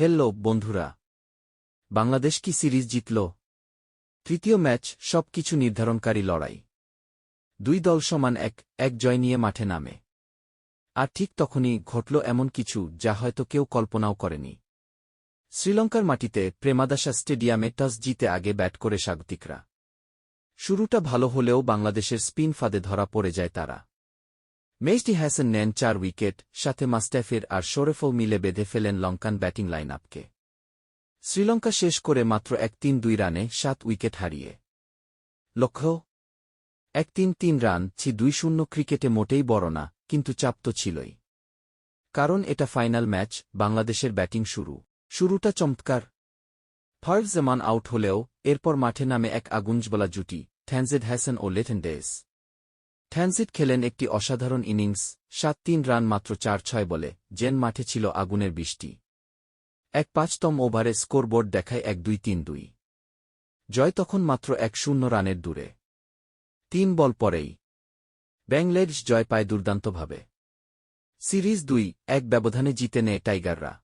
Hello, বন্ধুরা। বাংলাদেশ কি series জিতল? তৃতীয় ম্যাচ সব কিছু নির্ধারণকারী লড়াই। দুই দল সমান এক এক জয় নিয়ে মাঠে নামে। আর ঠিক তখনই ঘটল এমন কিছু যা হয়তো কেউ কল্পনাও করেনি। শ্রীলঙ্কার মাটিতে প্রেমাদাসা স্টেডিয়ামে টস জিতে আগে ব্যাট করে স্বাগতিকরা। শুরুটা ভালো হলেও বাংলাদেশের স্পিন ফাঁদে ধরা পড়ে যায় তারা। মেজডি হ্যাসেন নেন চার উইকেট, সাথে মাস্টাফির আর শোরেফল মিলে বেঁধে ফেলেন লঙ্কান ব্যাটিং লাইন আপকে শ্রীলঙ্কা শেষ করে মাত্র এক তিন দুই রানে সাত উইকেট হারিয়ে। লক্ষ্য? এক তিন তিন রান ছি দুই শূন্য ক্রিকেটে মোটেই বড় না, কিন্তু চাপ তো ছিলই। কারণ এটা ফাইনাল ম্যাচ, বাংলাদেশের ব্যাটিং শুরু। শুরুটা চমৎকার। ফার্জ জামান আউট হলেও, এরপর মাঠে নামে এক আগুনজবলা জুটি থ্যানজেড হ্যাসেন ও লেথেন ডেস থ্যানজিট খেলেন একটি অসাধারণ ইনিংস, সাত তিন রান মাত্র চার ছয় বলে, জেন মাঠে ছিল আগুনের বৃষ্টি। এক পাঁচতম ওভারে স্কোরবোর্ড দেখায় এক দুই তিন দুই। জয় তখন মাত্র এক শূন্য রানের দূরে। তিন বল পরেই। ব্যাংলেডস জয় পায় দুর্দান্তভাবে। সিরিজ দুই, এক ব্যবধানে জিতে নেয় টাইগাররা।